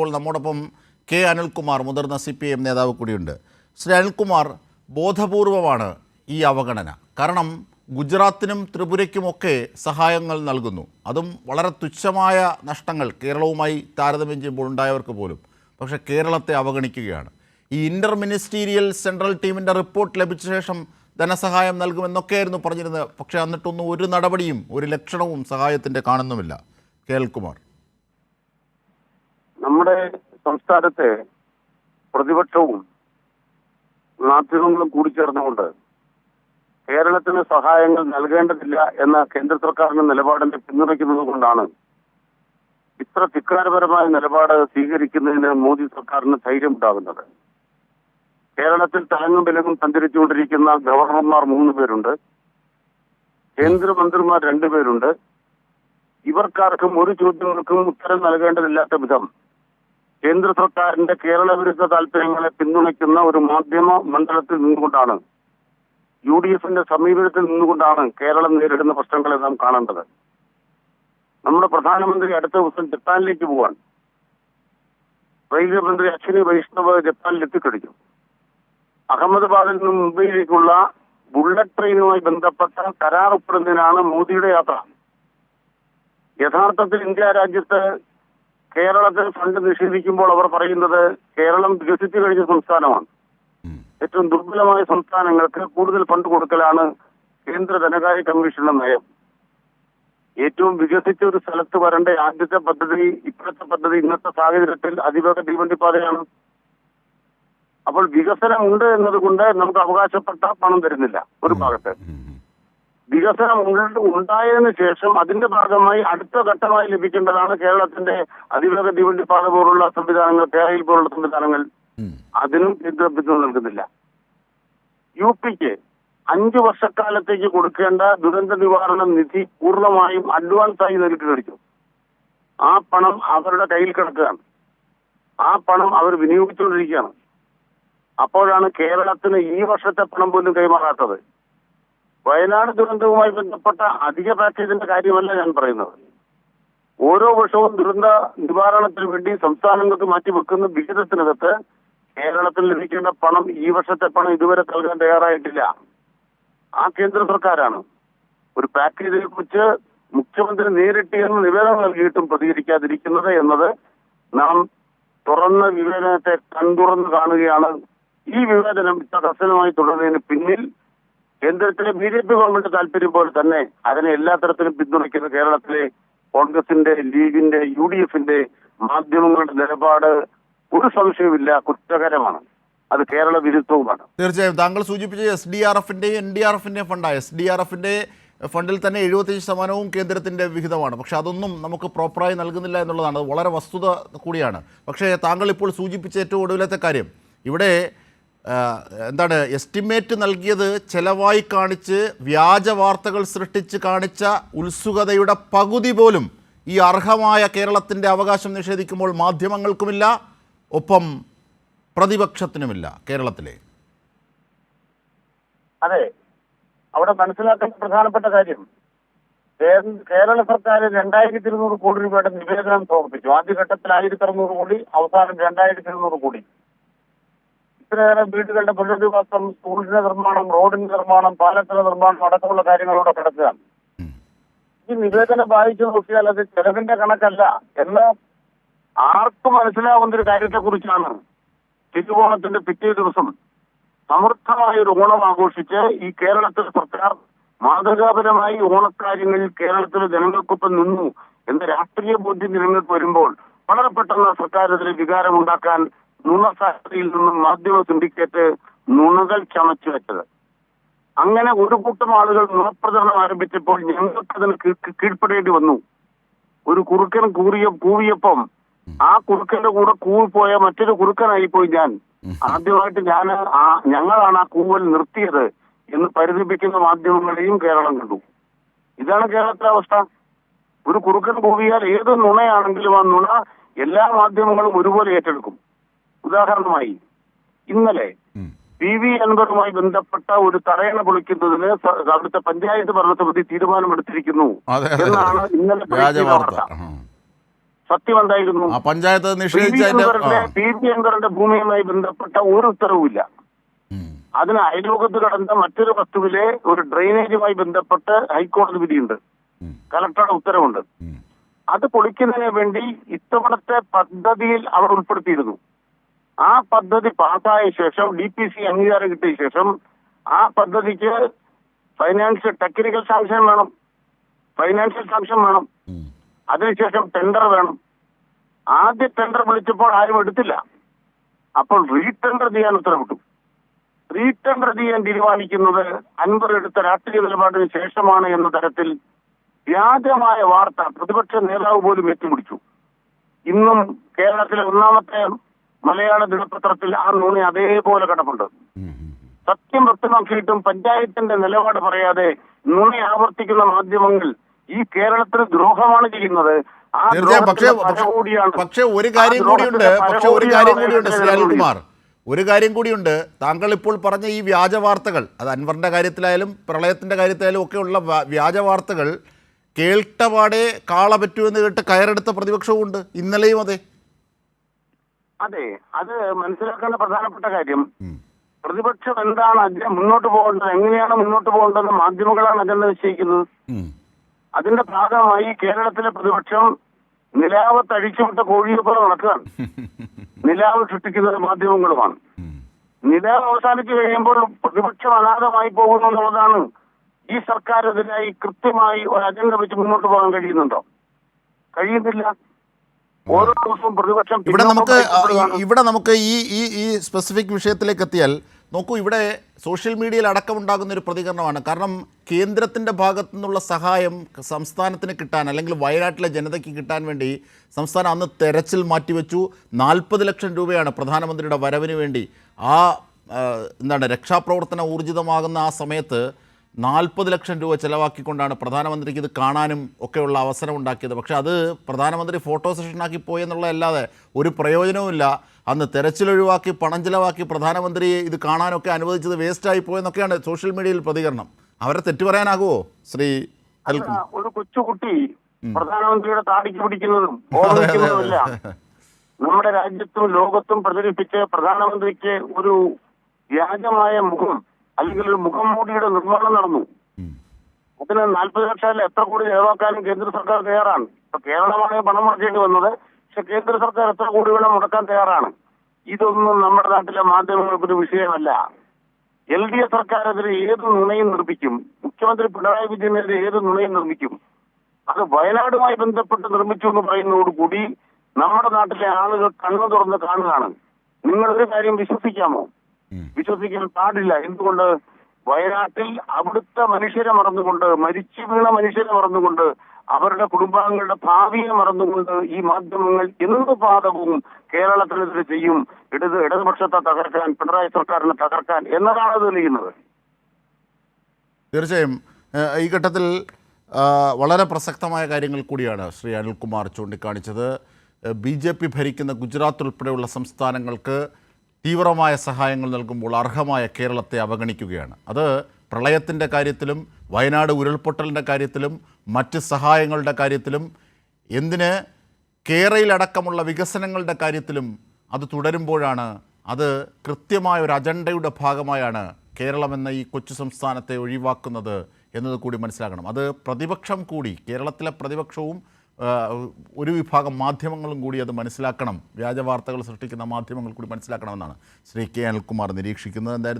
ഇപ്പോൾ നമ്മോടൊപ്പം കെ അനിൽകുമാർ മുതിർന്ന സി പി എം നേതാവ് കൂടിയുണ്ട്. ശ്രീ അനിൽകുമാർ ബോധപൂർവമാണ് ഈ അവഗണന. കാരണം ഗുജറാത്തിനും ത്രിപുരയ്ക്കുമൊക്കെ സഹായങ്ങൾ നൽകുന്നു. അതും വളരെ തുച്ഛമായ നഷ്ടങ്ങൾ കേരളവുമായി താരതമ്യം ചെയ്യുമ്പോൾ ഉണ്ടായവർക്ക് പോലും. പക്ഷേ കേരളത്തെ അവഗണിക്കുകയാണ്. ഈ ഇന്റർ മിനിസ്റ്റീരിയൽ സെൻട്രൽ ടീമിന്റെ റിപ്പോർട്ട് ലഭിച്ച ശേഷം ധനസഹായം നൽകുമെന്നൊക്കെയായിരുന്നു പറഞ്ഞിരുന്നത്. പക്ഷേ എന്നിട്ടൊന്നും ഒരു നടപടിയും ഒരു ലക്ഷണവും സഹായത്തിന്റെ കാണുന്നുമില്ല. കേൾക്കുമാർ നമ്മുടെ സംസ്ഥാനത്തെ പ്രതിപക്ഷവും മാധ്യമങ്ങളും കൂടിച്ചേർന്നുകൊണ്ട് കേരളത്തിന് സഹായങ്ങൾ നൽകേണ്ടതില്ല എന്ന കേന്ദ്ര സർക്കാരിന്റെ നിലപാടിനെ പിന്തുണയ്ക്കുന്നത് കൊണ്ടാണ് ഇത്ര ധിക്കാരപരമായ നിലപാട് സ്വീകരിക്കുന്നതിന് മോദി സർക്കാരിന് ധൈര്യം ഉണ്ടാകുന്നത് കേരളത്തിൽ തലങ്ങും വിലങ്ങും സഞ്ചരിച്ചുകൊണ്ടിരിക്കുന്ന ഗവർണർമാർ മൂന്ന് പേരുണ്ട്. കേന്ദ്രമന്ത്രിമാർ രണ്ടുപേരുണ്ട് ഇവർക്കാർക്കും ഒരു ചോദ്യങ്ങൾക്കും ഉത്തരം നൽകേണ്ടതില്ലാത്ത വിധം കേന്ദ്ര സർക്കാരിന്റെ കേരള വിരുദ്ധ താല്പര്യങ്ങളെ പിന്തുണയ്ക്കുന്ന ഒരു മാധ്യമ മണ്ഡലത്തിൽ നിന്നുകൊണ്ടാണ് യു ഡി എഫിന്റെ സമീപനത്തിൽ നിന്നുകൊണ്ടാണ് കേരളം നേരിടുന്ന പ്രശ്നങ്ങളെ നാം കാണേണ്ടത്. നമ്മുടെ പ്രധാനമന്ത്രി അടുത്ത ദിവസം ജപ്പാനിലേക്ക് പോവാൻ. റെയിൽവേ മന്ത്രി അശ്വിനി വൈഷ്ണവ് ജപ്പാനിൽ എത്തിക്കഴിഞ്ഞു. അഹമ്മദാബാദിൽ നിന്നും മുംബൈയിലേക്കുള്ള ബുള്ളറ്റ് ട്രെയിനുമായി ബന്ധപ്പെട്ട കരാർ ഒപ്പിടുന്നതിനാണ് മോദിയുടെ യാത്ര. യഥാർത്ഥത്തിൽ ഇന്ത്യ രാജ്യത്ത് കേരളത്തിന് ഫണ്ട് നിഷേധിക്കുമ്പോൾ അവർ പറയുന്നത് കേരളം വികസിച്ചു കഴിഞ്ഞ സംസ്ഥാനമാണ്. ഏറ്റവും ദുർബലമായ സംസ്ഥാനങ്ങൾക്ക് കൂടുതൽ ഫണ്ട് കൊടുക്കലാണ് കേന്ദ്ര ധനകാര്യ കമ്മീഷന്റെ നയം. ഏറ്റവും വികസിച്ച ഒരു സ്ഥലത്ത് വരേണ്ട ആദ്യത്തെ പദ്ധതി ഇപ്പോഴത്തെ പദ്ധതി ഇന്നത്തെ സാഹചര്യത്തിൽ അതിവേഗ തീവണ്ടിപ്പാതയാണ്. അപ്പോൾ വികസനം ഉണ്ട് എന്നതുകൊണ്ട് നമുക്ക് അവകാശപ്പെട്ട പണം തരുന്നില്ല ഒരു ഭാഗത്ത്. വികസനം ഉണ്ട്- ഉണ്ടായതിനു ശേഷം അതിന്റെ ഭാഗമായി അടുത്ത ഘട്ടമായി ലഭിക്കേണ്ടതാണ് കേരളത്തിന്റെ അതിവേഗ തീവണ്ടിപ്പാത പോലുള്ള സംവിധാനങ്ങൾ കേരളയിൽ പോലുള്ള സംവിധാനങ്ങൾ. അതിനും കേന്ദ്ര പിന്തുണ നൽകുന്നില്ല. യു പിക്ക് അഞ്ചു വർഷക്കാലത്തേക്ക് കൊടുക്കേണ്ട ദുരന്ത നിവാരണ നിധി പൂർണമായും അഡ്വാൻസ് ആയി നൽകി കഴിച്ചു ആ പണം അവരുടെ കയ്യിൽ കിടക്കുകയാണ്. ആ പണം അവർ വിനിയോഗിച്ചുകൊണ്ടിരിക്കുകയാണ്. അപ്പോഴാണ് കേരളത്തിന് ഈ വർഷത്തെ പണം പോലും കൈമാറാത്തത്. വയനാട് ദുരന്തവുമായി ബന്ധപ്പെട്ട അധിക പാക്കേജിന്റെ കാര്യമല്ല ഞാൻ പറയുന്നത്. ഓരോ വർഷവും ദുരന്ത നിവാരണത്തിന് വേണ്ടി സംസ്ഥാനങ്ങൾക്ക് മാറ്റിവെക്കുന്ന വിഹിതത്തിനകത്ത് കേരളത്തിൽ ലഭിക്കേണ്ട പണം ഈ വർഷത്തെ പണം ഇതുവരെ നൽകാൻ തയ്യാറായിട്ടില്ല. ആ കേന്ദ്ര സർക്കാരാണ് ഒരു പാക്കേജിനെ കുറിച്ച് മുഖ്യമന്ത്രി നേരിട്ട് എന്ന് നിവേദനം നൽകിയിട്ടും പ്രതികരിക്കാതിരിക്കുന്നത് എന്നത് നാം തുറന്ന വിവേചനത്തെ കൺതുറന്ന് കാണുകയാണ്. ഈ വിവേചനം ഇത്ര കർശനമായി തുടരുന്നതിന് പിന്നിൽ കേന്ദ്രത്തിലെ ബി ജെ പി ഗവൺമെന്റ് താല്പര്യം പോലെ തന്നെ അതിനെ എല്ലാ തരത്തിലും പിന്തുണയ്ക്കുന്ന കേരളത്തിലെ കോൺഗ്രസിന്റെ ലീഗിന്റെ യു ഡി എഫിന്റെ മാധ്യമങ്ങളുടെ നിലപാട് ഒരു സംശയവുമില്ല കുറ്റകരമാണ്. അത് കേരള വിരുദ്ധവുമാണ്. തീർച്ചയായും. താങ്കൾ സൂചിപ്പിച്ച എസ് ഡി ആർ എഫിന്റെയും എൻ ഡി ആർ എഫിന്റെയും ഫണ്ടാണ് എസ് ഡി ആർ എഫിന്റെ ഫണ്ടിൽ തന്നെ എഴുപത്തഞ്ച് ശതമാനവും കേന്ദ്രത്തിന്റെ വിഹിതമാണ്. പക്ഷെ അതൊന്നും നമുക്ക് പ്രോപ്പറായി നൽകുന്നില്ല എന്നുള്ളതാണ്. അത് വളരെ വസ്തുത കൂടിയാണ്. പക്ഷേ താങ്കൾ ഇപ്പോൾ സൂചിപ്പിച്ച ഏറ്റവും ഒടുവിലത്തെ കാര്യം. ഇവിടെ എന്താണ് എസ്റ്റിമേറ്റ് നൽകിയത് ചെലവായി കാണിച്ച് വ്യാജ വാർത്തകൾ സൃഷ്ടിച്ച് കാണിച്ച ഉത്സുകതയുടെ പകുതി പോലും ഈ അർഹമായ കേരളത്തിന്റെ അവകാശം നിഷേധിക്കുമ്പോൾ മാധ്യമങ്ങൾക്കുമില്ല ഒപ്പം പ്രതിപക്ഷത്തിനുമില്ല കേരളത്തിലെ. അതെ അവിടെ മനസ്സിലാക്കേണ്ട പ്രധാനപ്പെട്ട കാര്യം കേരള സർക്കാർ രണ്ടായിരത്തി ഇരുന്നൂറ് കോടി രൂപയുടെ നിവേദനം സമർപ്പിച്ചു. ആദ്യഘട്ടത്തിൽ ആയിരത്തി അറുന്നൂറ് കോടി അവസാനം രണ്ടായിരത്തി ഇരുന്നൂറ് കോടി. ഇത്രയേറെ വീടുകളുടെ പുനരധിവാസം സ്കൂളിന്റെ നിർമ്മാണം റോഡിന്റെ നിർമ്മാണം പാലത്തിന്റെ നിർമ്മാണം അടക്കമുള്ള കാര്യങ്ങളോടെ കിടക്കുകയാണ് ഈ നിവേദനം വായിച്ചു നോക്കിയാൽ അത് ചെലവിന്റെ കണക്കല്ല. എന്ന് ആർക്കും മനസ്സിലാവുന്ന ഒരു കാര്യത്തെക്കുറിച്ചാണ് തിരുവോണത്തിന്റെ പിറ്റേ ദിവസം സമൃദ്ധമായ ഒരു ഓണം ആഘോഷിച്ച് ഈ കേരളത്തിൽ സർക്കാർ മാതൃകാപരമായി ഓണക്കാര്യങ്ങളിൽ കേരളത്തിലെ ജനങ്ങൾക്കൊപ്പം നിന്നു എന്ന രാഷ്ട്രീയ ബോധ്യം ജനങ്ങൾക്ക് വരുമ്പോൾ വളരെ പെട്ടെന്ന് വികാരം വികാരമുണ്ടാക്കാൻ നുണസാധ്യതയിൽ നിന്നും മാധ്യമ സിൻഡിക്കേറ്റ് നുണകൾ ചമച്ചു വെച്ചത്. അങ്ങനെ ഒരു കൂട്ടം ആളുകൾ നുണപ്രചരണം ആരംഭിച്ചപ്പോൾ ഞങ്ങൾക്കതിന് കീഴ്- കീഴ്പ്പെടേണ്ടി വന്നു. ഒരു കുറുക്കൻ കൂറിയ കൂവിയപ്പം ആ കുറുക്കന്റെ കൂടെ കൂവിപ്പോയ മറ്റൊരു കുറുക്കനായി പോയി ഞാൻ. ആദ്യമായിട്ട് ഞാൻ ആ ഞങ്ങളാണ് ആ കൂവൽ നിർത്തിയത് എന്ന് പരിതപിക്കുന്ന മാധ്യമങ്ങളെയും കേരളം കണ്ടു. ഇതാണ് കേരളത്തിലെ അവസ്ഥ. ഒരു കുറുക്കൻ കൂവിയാൽ ഏത് നുണയാണെങ്കിലും ആ നുണ എല്ലാ മാധ്യമങ്ങളും ഒരുപോലെ ഏറ്റെടുക്കും. ഉദാഹരണമായി ഇന്നലെ പി വി അൻവറുമായി ബന്ധപ്പെട്ട ഒരു തടയണ പൊളിക്കുന്നതിന് അവിടുത്തെ പഞ്ചായത്ത് ഭരണസമിതി തീരുമാനമെടുത്തിരിക്കുന്നു എന്നാണ് ഇന്നലെ വാർത്ത വാർത്ത. സത്യം എന്തായിരുന്നു ആ പഞ്ചായത്ത് പി വി അൻവറിന്റെ ഭൂമിയുമായി ബന്ധപ്പെട്ട ഒരു ഉത്തരവുമില്ല. അതിന് അയലോകത്ത് കടന്ന മറ്റൊരു വസ്തുവിലെ ഒരു ഡ്രെയിനേജുമായി ബന്ധപ്പെട്ട് ഹൈക്കോടതി വിധിയുണ്ട്. കലക്ടറുടെ ഉത്തരവുണ്ട്. അത് പൊളിക്കുന്നതിന് വേണ്ടി ഇത്തവണത്തെ പദ്ധതിയിൽ അവർ ഉൾപ്പെടുത്തിയിരുന്നു. ആ പദ്ധതി പാസ്സായ ശേഷം ഡി പി സി അംഗീകാരം കിട്ടിയ ശേഷം ആ പദ്ധതിക്ക് ഫൈനാൻഷ്യൽ ടെക്നിക്കൽ സാങ്ഷൻ വേണം. ഫൈനാൻഷ്യൽ സാങ്ഷൻ വേണം. അതിനുശേഷം ടെൻഡർ വേണം. ആദ്യ ടെൻഡർ വിളിച്ചപ്പോൾ ആരും എടുത്തില്ല. അപ്പോൾ റീടെൻഡർ ചെയ്യാൻ ഉത്തരവിട്ടു. റീടെൻഡർ ചെയ്യാൻ തീരുമാനിക്കുന്നത് അൻവർ എടുത്ത രാഷ്ട്രീയ നിലപാടിന് ശേഷമാണ് എന്ന തരത്തിൽ വ്യാജമായ വാർത്ത പ്രതിപക്ഷ നേതാവ് പോലും എത്തിപിടിച്ചു ഇന്നും കേരളത്തിലെ ഒന്നാമത്തെ മലയാള ദിനപത്രത്തിൽ ആ നുണി അതേപോലെ കിടപ്പുണ്ട്. സത്യം വ്യക്തമാക്കിയിട്ടും പഞ്ചായത്തിന്റെ നിലപാട് പറയാതെ നുണി ആവർത്തിക്കുന്ന മാധ്യമങ്ങൾ ഈ കേരളത്തിന് ദ്രോഹമാണ് ചെയ്യുന്നത്. പക്ഷേ പക്ഷേ ഒരു കാര്യം കൂടിയുണ്ട് പക്ഷേ ഒരു കാര്യം കൂടിയുണ്ട് ശ്രീ കേരളത്തിലെ അനിൽകുമാർ ഒരു കാര്യം കൂടിയുണ്ട് താങ്കൾ ഇപ്പോൾ പറഞ്ഞ ഈ വ്യാജ വാർത്തകൾ അത് അൻവറിന്റെ കാര്യത്തിലായാലും പ്രളയത്തിന്റെ കാര്യത്തിലായാലും ഒക്കെയുള്ള ഉള്ള വ്യാജ വാർത്തകൾ കേൾട്ടപാടെ കാള പറ്റൂ എന്ന് കേട്ട് കയറെടുത്ത പ്രതിപക്ഷവും ഉണ്ട് ഇന്നലെയും അതെ. അതെ അത് മനസ്സിലാക്കേണ്ട പ്രധാനപ്പെട്ട കാര്യം. പ്രതിപക്ഷം എന്താണ് അതിനെ മുന്നോട്ട് പോകേണ്ടത്? എങ്ങനെയാണ് മുന്നോട്ട് പോകേണ്ടതെന്ന് മാധ്യമങ്ങളാണ് അജണ്ട നിശ്ചയിക്കുന്നത്. അതിന്റെ ഭാഗമായി കേരളത്തിലെ പ്രതിപക്ഷം നിലാവ് അഴിച്ചുവിട്ട കോഴിയെ പോലെ നടക്കുകയാണ്. നിലാവ് സൃഷ്ടിക്കുന്നത് മാധ്യമങ്ങളുമാണ്. നിലാവ് അവസാനിച്ചു കഴിയുമ്പോൾ പ്രതിപക്ഷം അനാഥമായി പോകുന്നു എന്നുള്ളതാണ് ഈ സർക്കാർ സർക്കാരെതിരായി കൃത്യമായി ഒരു അജണ്ട വെച്ച് മുന്നോട്ട് പോകാൻ കഴിയുന്നുണ്ടോ? കഴിയുന്നില്ല. ഓരോ ദിവസവും പ്രതിപക്ഷം ഇവിടെ നമുക്ക് ഇവിടെ നമുക്ക് ഈ ഈ ഈ സ്പെസിഫിക് വിഷയത്തിലേക്ക് എത്തിയാൽ നോക്കൂ ഇവിടെ സോഷ്യൽ മീഡിയയിൽ അടക്കമുണ്ടാകുന്ന ഒരു പ്രതികരണമാണ്. കാരണം കേന്ദ്രത്തിന്റെ ഭാഗത്തു നിന്നുള്ള സഹായം സംസ്ഥാനത്തിന് കിട്ടാൻ അല്ലെങ്കിൽ വയനാട്ടിലെ ജനതയ്ക്ക് കിട്ടാൻ വേണ്ടി സംസ്ഥാനം അന്ന് തെരച്ചിൽ മാറ്റിവെച്ചു. നാൽപ്പത് ലക്ഷം രൂപയാണ് പ്രധാനമന്ത്രിയുടെ വരവിന് വേണ്ടി ആ, എന്താണ് രക്ഷാപ്രവർത്തനം ഊർജിതമാകുന്ന ആ സമയത്ത് നാൽപ്പത് ലക്ഷം രൂപ ചിലവാക്കിക്കൊണ്ടാണ് പ്രധാനമന്ത്രിക്ക് ഇത് കാണാനും ഒക്കെയുള്ള അവസരം ഉണ്ടാക്കിയത് പക്ഷേ അത് പ്രധാനമന്ത്രി ഫോട്ടോ സെഷനാക്കി പോയെന്നുള്ളതല്ലാതെ ഒരു പ്രയോജനവുമില്ല. അന്ന് തെരച്ചിലൊഴിവാക്കി പണം ചിലവാക്കി പ്രധാനമന്ത്രിയെ ഇത് കാണാനൊക്കെ അനുവദിച്ചത് വേസ്റ്റായി പോയെന്നൊക്കെയാണ് സോഷ്യൽ മീഡിയയിൽ പ്രതികരണം. അവരെ തെറ്റു പറയാനാകുമോ ശ്രീ ഒരു കൊച്ചുകുട്ടി പ്രധാനമന്ത്രിയുടെ താടിക്ക് പിടിക്കുന്നതും നമ്മുടെ രാജ്യത്തും ലോകത്തും പ്രചരിപ്പിച്ച് പ്രധാനമന്ത്രിക്ക് ഒരു വ്യാജമായ മുഖം അല്ലെങ്കിൽ ഒരു മുഖം മൂടിയുടെ നിർമ്മാണം നടന്നു. അതിന് നാൽപ്പത് ലക്ഷം എത്ര കോടി ചെലവാക്കാനും കേന്ദ്ര സർക്കാർ തയ്യാറാണ്. ഇപ്പൊ കേരളമാണ് പണം മുടക്കേണ്ടി വന്നത് പക്ഷെ കേന്ദ്ര സർക്കാർ എത്ര കോടി വേണം മുടക്കാൻ തയ്യാറാണ്? ഇതൊന്നും നമ്മുടെ നാട്ടിലെ മാധ്യമങ്ങൾക്കൊരു വിഷയമല്ല. എൽ ഡി എഫ് സർക്കാരെതിരെ ഏത് നുണയും നിർമ്മിക്കും? മുഖ്യമന്ത്രി പിണറായി വിജയനെതിരെ ഏത് നുണയും നിർമ്മിക്കും? അത് വയനാടുമായി ബന്ധപ്പെട്ട് നിർമ്മിച്ചു എന്ന് പറയുന്നതോടുകൂടി നമ്മുടെ നാട്ടിലെ ആളുകൾ കണ്ണു തുറന്ന് കാണുകയാണ്. നിങ്ങളൊരു കാര്യം വിശ്വസിക്കാമോ. വിശ്വസിക്കാൻ പാടില്ല. എന്തുകൊണ്ട്? വയനാട്ടിൽ അവിടുത്തെ മനുഷ്യരെ മറന്നുകൊണ്ട് മരിച്ചു വീണ മനുഷ്യരെ മറന്നുകൊണ്ട് അവരുടെ കുടുംബാംഗങ്ങളുടെ ഭാവിയെ മറന്നുകൊണ്ട് ഈ മാധ്യമങ്ങൾ എന്ത് പാതകവും കേരളത്തിനെതിരെ ചെയ്യും? ഇടത് ഇടതുപക്ഷത്തെ തകർക്കാൻ പിണറായി സർക്കാരിനെ തകർക്കാൻ എന്നതാണ് അത് തെളിയുന്നത് തീർച്ചയായും. ഈ ഘട്ടത്തിൽ വളരെ പ്രസക്തമായ കാര്യങ്ങൾ കൂടിയാണ് ശ്രീ അനിൽകുമാർ ചൂണ്ടിക്കാണിച്ചത്. ബി ജെ പി ഭരിക്കുന്ന ഗുജറാത്ത് ഉൾപ്പെടെയുള്ള സംസ്ഥാനങ്ങൾക്ക് തീവ്രമായ സഹായങ്ങൾ നൽകുമ്പോൾ അർഹമായ കേരളത്തെ അവഗണിക്കുകയാണ്. അത് പ്രളയത്തിന്റെ കാര്യത്തിലും വയനാട് ഉരുൾപൊട്ടലിന്റെ കാര്യത്തിലും മറ്റ് സഹായങ്ങളുടെ കാര്യത്തിലും എന്തിന് കേരളയിലടക്കമുള്ള വികസനങ്ങളുടെ കാര്യത്തിലും അത് തുടരുമ്പോഴാണ് അത് കൃത്യമായ ഒരു അജണ്ടയുടെ ഭാഗമായാണ് കേരളം എന്ന ഈ കൊച്ചു സംസ്ഥാനത്തെ ഒഴിവാക്കുന്നത് എന്നത് കൂടി മനസ്സിലാക്കണം അത് പ്രതിപക്ഷം കൂടി കേരളത്തിലെ പ്രതിപക്ഷവും ഒരു വിഭാഗം മാധ്യമങ്ങളും കൂടി അത് മനസ്സിലാക്കണം. വ്യാജ വാർത്തകൾ സൃഷ്ടിക്കുന്ന മാധ്യമങ്ങൾ കൂടി മനസ്സിലാക്കണമെന്നാണ് ശ്രീ കെ അനിൽകുമാർ നിരീക്ഷിക്കുന്നത്. എന്തായാലും